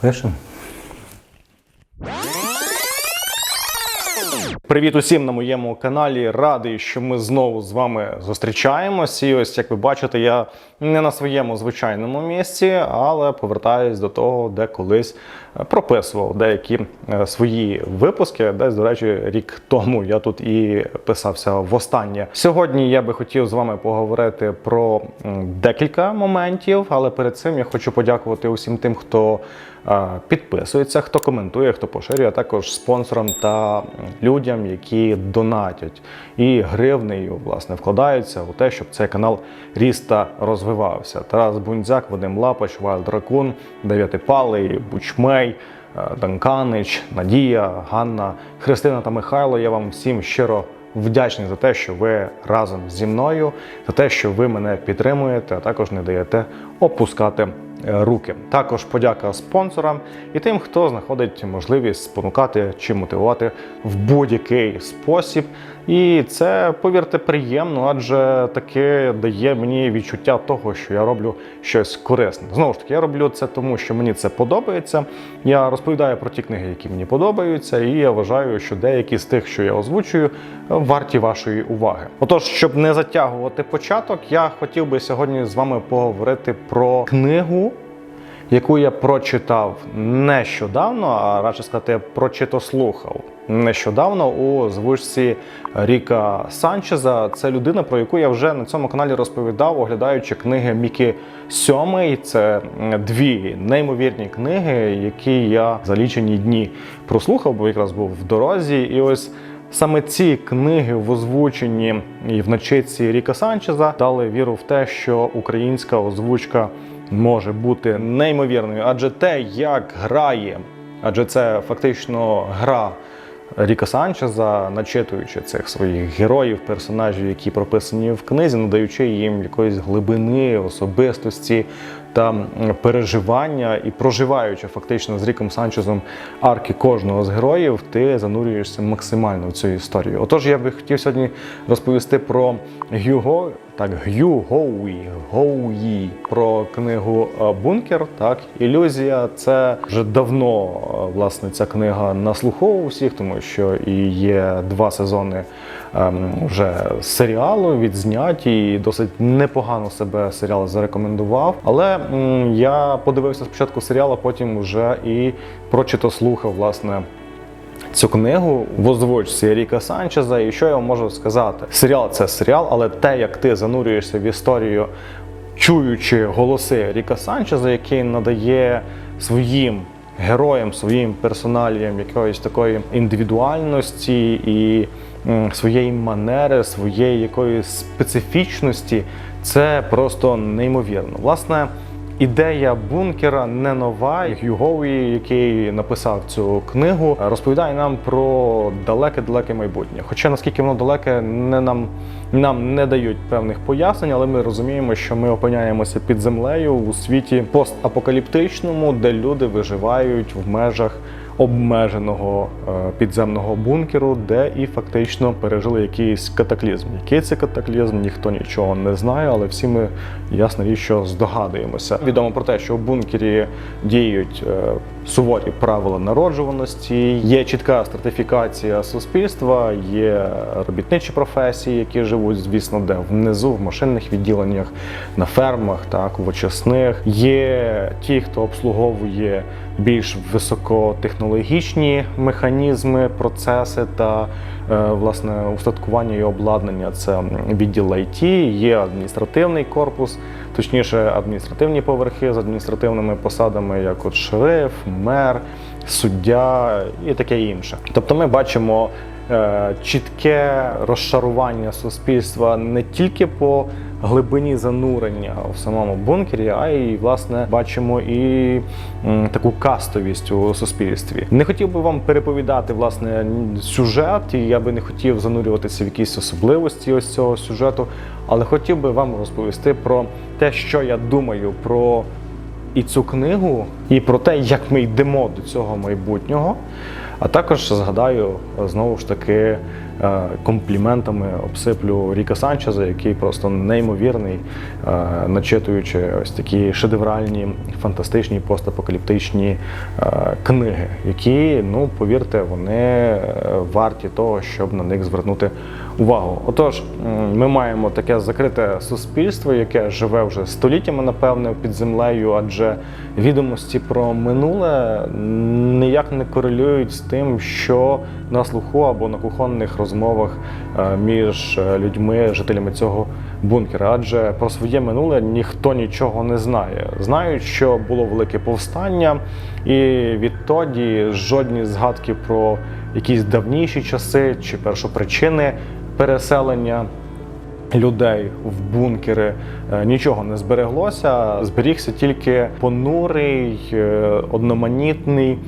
Пишемо. Привіт усім на моєму каналі. Радий, що ми знову з вами зустрічаємось. І ось як ви бачите, я не на своєму звичайному місці, але повертаюсь до того, де колись прописував деякі е, свої випуски. Десь, до речі, рік тому я тут і писався востаннє. Сьогодні я би хотів з вами поговорити про декілька моментів, але перед цим я хочу подякувати усім тим, хто е, підписується, хто коментує, хто поширює, а також спонсорам та людям, які донатять і гривнею власне вкладаються у те, щоб цей канал ріс та розвивався. Тарас Бунзяк, Вадим Лапач, Вайлд Ракун, Дев'ятипалий, Бучмей. е, Данканич, Надія, Ганна, Христина та Михайло. Я вам всім щиро вдячний за те, що ви разом зі мною, за те, що ви мене підтримуєте, а також не даєте опускати руки. Також подяка спонсорам і тим, хто знаходить можливість спонукати чи мотивувати в будь-який спосіб. І це, повірте, приємно, адже таке дає мені відчуття того, що я роблю щось корисне. Знову ж таки, я роблю це тому, що мені це подобається. Я розповідаю про ті книги, які мені подобаються, і я вважаю, що деякі з тих, що я озвучую, варті вашої уваги. Отож, щоб не затягувати початок, я хотів би сьогодні з вами поговорити про книгу, яку я прочитав нещодавно, а радше сказати, прочитослухав нещодавно у озвучці Ріка Санчеза. Це людина, про яку я вже на цьому каналі розповідав, оглядаючи книги Мікі Сьомий. Це дві неймовірні книги, які я за лічені дні прослухав, бо якраз був в дорозі. І ось Саме ці книги в озвученні і в начитці Ріка Санчеза дали віру в те, що українська озвучка може бути неймовірною, адже те, як грає, адже це фактично гра Ріка Санчеза, начитуючи цих своїх героїв, персонажів, які прописані в книзі, надаючи їм якоїсь глибини, особистості та переживання і проживаючи фактично з Ріком Санчезом арки кожного з героїв, ти занурюєшся максимально в цю історію. Отож, я би хотів сьогодні розповісти про Гюго, так, Гю Гоуї, Гоуї, про книгу е, Бункер. Так, ілюзія. Це вже давно е, власне ця книга на слуху у всіх, тому що і є два сезони ем, вже серіалу відзняті, і досить непогано себе серіал зарекомендував. Але м, я подивився спочатку серіал, а потім вже і прочитослухав власне. Цю книгу в озвучці Ріка Санчеза, і що я вам можу сказати? Серіал це серіал, але те, як ти занурюєшся в історію, чуючи голоси Ріка Санчеза, який надає своїм героям, своїм персоналіям якоїсь такої індивідуальності і своєї манери, своєї якоїсь специфічності, це просто неймовірно. Власне. Ідея бункера не нова. Гюгові, який написав цю книгу, розповідає нам про далеке-далеке майбутнє. Хоча наскільки воно далеке, не нам, нам не дають певних пояснень, але ми розуміємо, що ми опиняємося під землею у світі постапокаліптичному, де люди виживають в межах обмеженого е, підземного бункеру, де і фактично пережили якийсь катаклізм. Який це катаклізм, ніхто нічого не знає, але всі ми річ, що здогадуємося. Відомо про те, що в бункері діють е, суворі правила народжуваності, є чітка стратифікація суспільства, є робітничі професії, які живуть, звісно, де внизу, в машинних відділеннях, на фермах, так в очисних. Є ті, хто обслуговує більш високотехнологічні механізми, процеси та е, власне устаткування і обладнання. Це відділ IT, є адміністративний корпус, точніше, адміністративні поверхи з адміністративними посадами, як от шериф, мер, суддя і таке інше. Тобто, ми бачимо. е, Чітке розшарування суспільства не тільки по глибині занурення в самому бункері, а й власне бачимо і таку кастовість у суспільстві. Не хотів би вам переповідати власне сюжет, і я би не хотів занурюватися в якісь особливості ось цього сюжету, але хотів би вам розповісти про те, що я думаю про і цю книгу, і про те, як ми йдемо до цього майбутнього. А також згадаю знову ж таки компліментами обсиплю Ріка Санчеза, який просто неймовірний, е, начитуючи ось такі шедевральні, фантастичні постапокаліптичні е, книги, які, ну повірте, вони е, варті того, щоб на них звернути увагу. Отож, ми маємо таке закрите суспільство, яке живе вже століттями, напевне, під землею, адже відомості про минуле ніяк не корелюють з тим, що на слуху або на кухонних розмовах е, між е, людьми, жителями цього бункера. Адже про своє минуле ніхто нічого не знає. Знають, що було велике повстання, і відтоді жодні згадки про якісь давніші часи чи першопричини переселення людей в бункери е, нічого не збереглося. Зберігся тільки понурий, е, одноманітний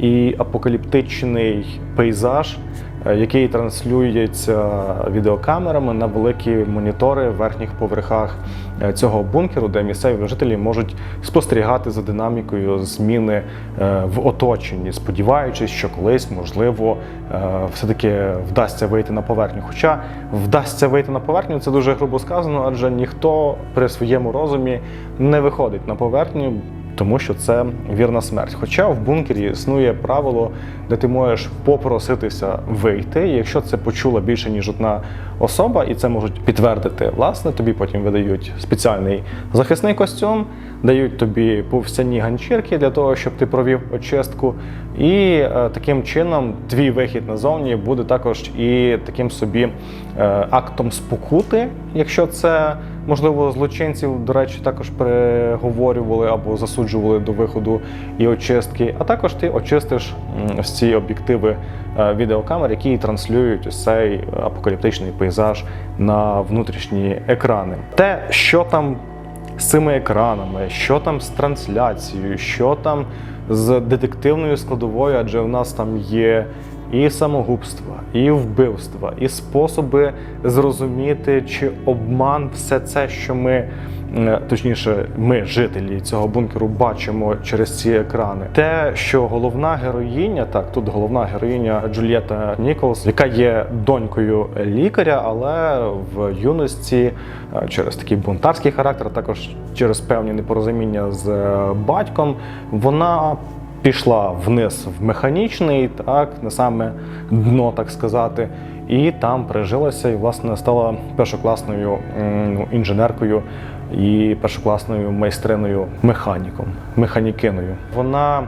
і апокаліптичний пейзаж, який транслюється відеокамерами на великі монітори в верхніх поверхах е, цього бункеру, де місцеві жителі можуть спостерігати за динамікою зміни е, в оточенні, сподіваючись, що колись можливо е, все-таки вдасться вийти на поверхню. Хоча вдасться вийти на поверхню, це дуже грубо сказано, адже ніхто при своєму розумі не виходить на поверхню. Тому що це вірна смерть. Хоча в бункері існує правило, де ти можеш попроситися вийти. і Якщо це почула більше ніж одна особа, і це можуть підтвердити, власне, тобі потім видають спеціальний захисний костюм, дають тобі повсяні ганчірки для того, щоб ти провів очистку. І е, таким чином твій вихід назовні буде також і таким собі е, актом спокути, якщо це можливо злочинців, до речі, також переговорювали або засуджували до виходу і очистки. А також ти очистиш ось ці об'єктиви е, відеокамер, які транслюють ось цей апокаліптичний пейзаж на внутрішні екрани. Те, що там з цими екранами, що там з трансляцією, що там з детективною складовою, адже в нас там є і самогубства, і вбивства, і способи зрозуміти, чи обман все це, що ми. Точніше, ми, жителі цього бункеру, бачимо через ці екрани. Те, що головна героїня, так тут головна героїня Джульєта Ніколс, яка є донькою лікаря, але в юності е, через такий бунтарський характер, також через певні непорозуміння з е, батьком, вона пішла вниз в механічний, так на саме дно, так сказати, і там прижилася і власне стала першокласною ну, інженеркою і першокласною майстриною механіком, механікиною. Вона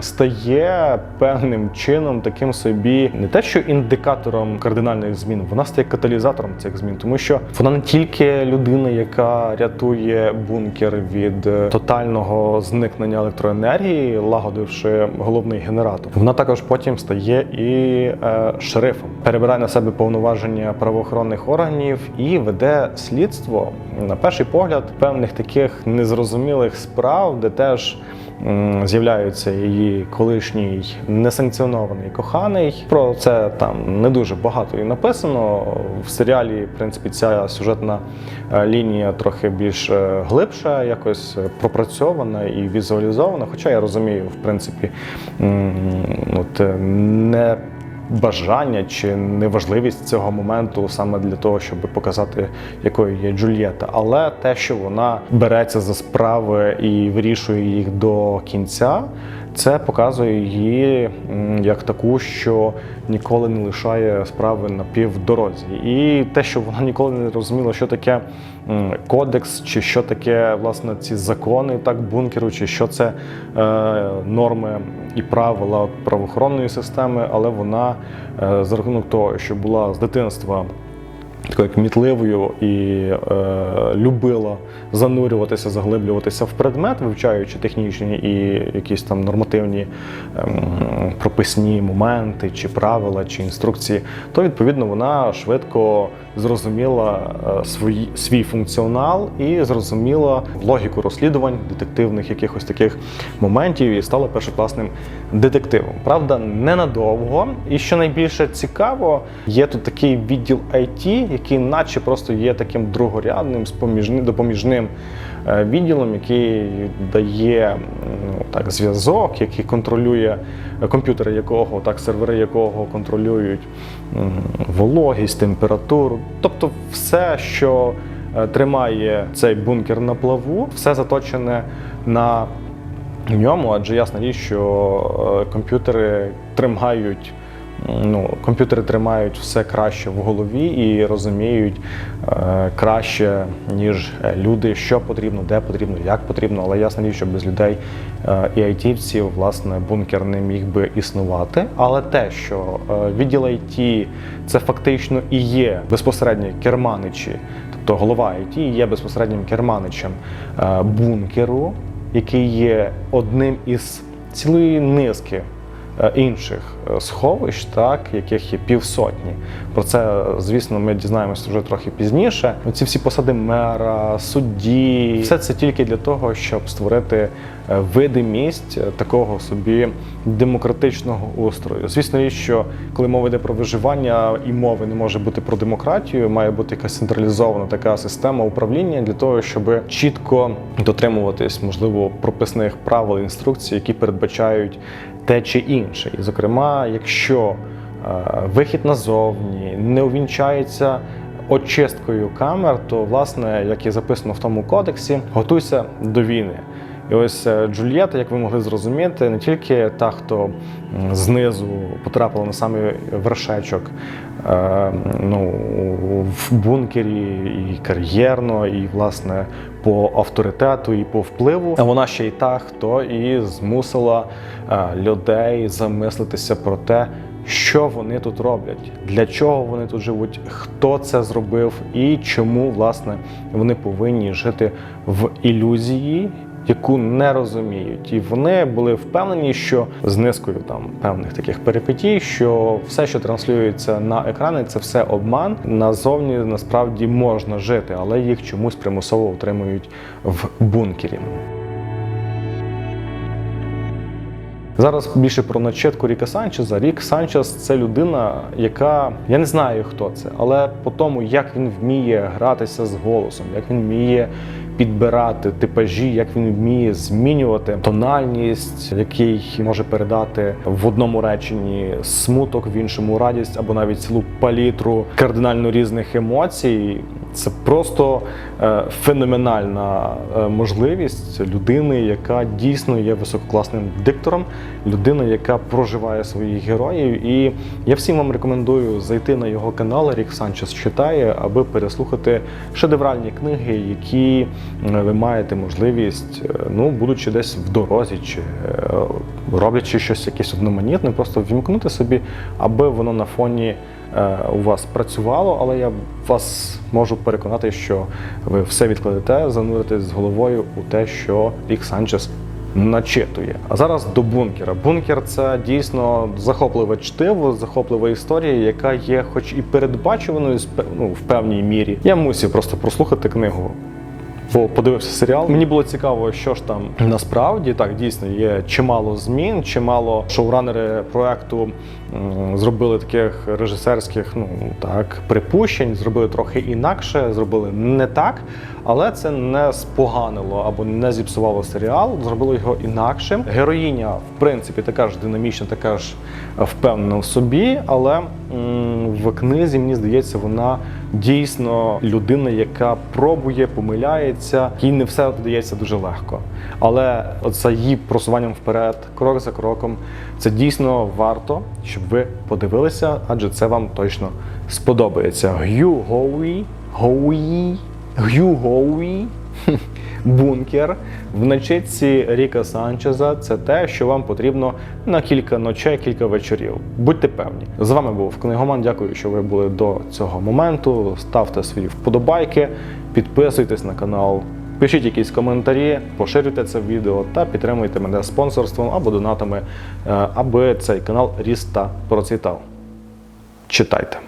стає певним чином таким собі не те, що індикатором кардинальних змін, вона стає каталізатором цих змін, тому що вона не тільки людина, яка рятує бункер від е, тотального зникнення електроенергії, лагодивши головний генератор. Вона також потім стає і е, шерифом, перебирає на себе повноваження правоохоронних органів і веде слідство на перший погляд певних таких незрозумілих справ, де теж м, з'являються її колишній несанкціонований коханий. Про це там не дуже багато і написано. В серіалі, в принципі, ця сюжетна е, лінія трохи більш е, глибша, якось пропрацьована і візуалізована. Хоча я розумію, в принципі, от е, не бажання чи неважливість цього моменту саме для того, щоб показати, якою є Джульєта, але те, що вона береться за справи і вирішує їх до кінця. Це показує її як таку, що ніколи не лишає справи на півдорозі. І те, що вона ніколи не розуміла, що таке кодекс, чи що таке власне ці закони так бункеру, чи що це е, норми і правила правоохоронної системи, але вона е, за рахунок того, що була з дитинства такою кмітливою і е, любила занурюватися, заглиблюватися в предмет, вивчаючи технічні і якісь там нормативні е, прописні моменти, чи правила, чи інструкції, то відповідно вона швидко зрозуміла свій, свої, свій функціонал і зрозуміла логіку розслідувань, детективних якихось таких моментів і стала першокласним детективом. Правда, ненадовго. І що найбільше цікаво, є тут такий відділ IT, який наче просто є таким другорядним, допоміжним е, відділом, який дає ну, так, зв'язок, який контролює е, комп'ютери, якого так, сервери якого контролюють вологість, температуру, тобто все, що е, тримає цей бункер на плаву, все заточене на ньому, адже ясна річ, що е, комп'ютери тримають. Ну, комп'ютери тримають все краще в голові і розуміють е, краще, ніж е, люди, що потрібно, де потрібно, як потрібно. Але річ, що без людей е, і айтівців, власне, бункер не міг би існувати. Але те, що е, відділ IT – це фактично і є безпосередньо керманичі, тобто голова IT є безпосереднім керманичем е, бункеру, який є одним із цілої низки інших е, сховищ, так, яких є півсотні. Про це, звісно, ми дізнаємося вже трохи пізніше. Ці всі посади мера, судді, все це тільки для того, щоб створити е, видимість е, такого собі демократичного устрою. Звісно, річ, що коли мова йде про виживання і мови не може бути про демократію, має бути якась централізована така система управління для того, щоб чітко дотримуватись, можливо, прописних правил інструкцій, які передбачають те чи інше. І, зокрема, якщо е, вихід назовні не увінчається очисткою камер, то, власне, як і записано в тому кодексі, готуйся до війни. І ось е, Джульєта, як ви могли зрозуміти, не тільки та, хто знизу потрапила на самий вершечок е, ну, в бункері і кар'єрно, і власне по авторитету і по впливу. А вона ще й та, хто і змусила е, людей замислитися про те, що вони тут роблять, для чого вони тут живуть, хто це зробив і чому власне вони повинні жити в ілюзії. Яку не розуміють, і вони були впевнені, що з низкою там певних таких перипетій, що все, що транслюється на екрани, це все обман. Назовні насправді можна жити, але їх чомусь примусово утримують в бункері. Зараз більше про начетку Ріка Санчеза. Рік Санчес це людина, яка я не знаю хто це, але по тому, як він вміє гратися з голосом, як він вміє підбирати типажі, як він вміє змінювати тональність, який може передати в одному реченні смуток, в іншому радість, або навіть цілу палітру кардинально різних емоцій. Це просто е, феноменальна е, можливість людини, яка дійсно є висококласним диктором, людина, яка проживає своїх героїв. І я всім вам рекомендую зайти на його канал Рік Санчес читає, аби переслухати шедевральні книги, які е, ви маєте можливість, ну будучи десь в дорозі, чи роблячи щось якесь одноманітне, просто вімкнути собі, аби воно на фоні у вас працювало, але я вас можу переконати, що ви все відкладете, зануритесь з головою у те, що Рік Санчес начитує. А зараз до бункера. Бункер це дійсно захопливе чтиво, захоплива історія, яка є, хоч і передбачуваною ну, в певній мірі. Я мусив просто прослухати книгу. Бо подивився серіал. Мені було цікаво, що ж там насправді так дійсно є чимало змін, чимало шоуранери проекту зробили таких режисерських, ну так, припущень, зробили трохи інакше, зробили не так, але це не споганило або не зіпсувало серіал, зробило його інакшим. Героїня, в принципі, така ж динамічна, така ж впевнена в собі, але в книзі, мені здається, вона дійсно людина, яка пробує, помиляється, їй не все вдається дуже легко. Але за її просуванням вперед, крок за кроком, це дійсно варто, щоб ви подивилися, адже це вам точно сподобається. Г'ю Гоуі, Гоуї, Г'ю Гоуі. Бункер в начитці Ріка Санчеза це те, що вам потрібно на кілька ночей, кілька вечорів. Будьте певні. З вами був книгоман. Дякую, що ви були до цього моменту. Ставте свої вподобайки, підписуйтесь на канал, пишіть якісь коментарі, поширюйте це відео та підтримуйте мене спонсорством або донатами, е, аби цей канал ріс та процвітав. Читайте.